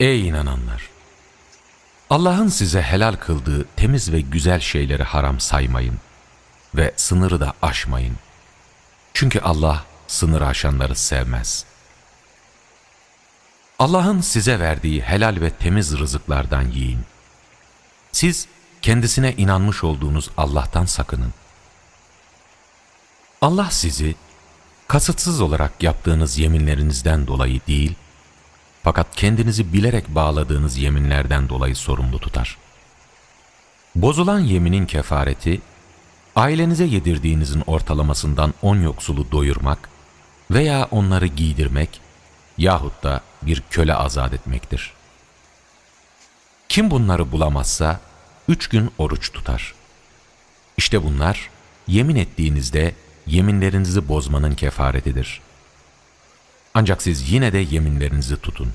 Ey inananlar! Allah'ın size helal kıldığı temiz ve güzel şeyleri haram saymayın ve sınırı da aşmayın. Çünkü Allah sınır aşanları sevmez. Allah'ın size verdiği helal ve temiz rızıklardan yiyin. Siz kendisine inanmış olduğunuz Allah'tan sakının. Allah sizi kasıtsız olarak yaptığınız yeminlerinizden dolayı değil, fakat kendinizi bilerek bağladığınız yeminlerden dolayı sorumlu tutar. Bozulan yeminin kefareti, ailenize yedirdiğinizin ortalamasından on yoksulu doyurmak veya onları giydirmek yahut da bir köle azat etmektir. Kim bunları bulamazsa üç gün oruç tutar. İşte bunlar yemin ettiğinizde yeminlerinizi bozmanın kefaretidir. Ancak siz yine de yeminlerinizi tutun.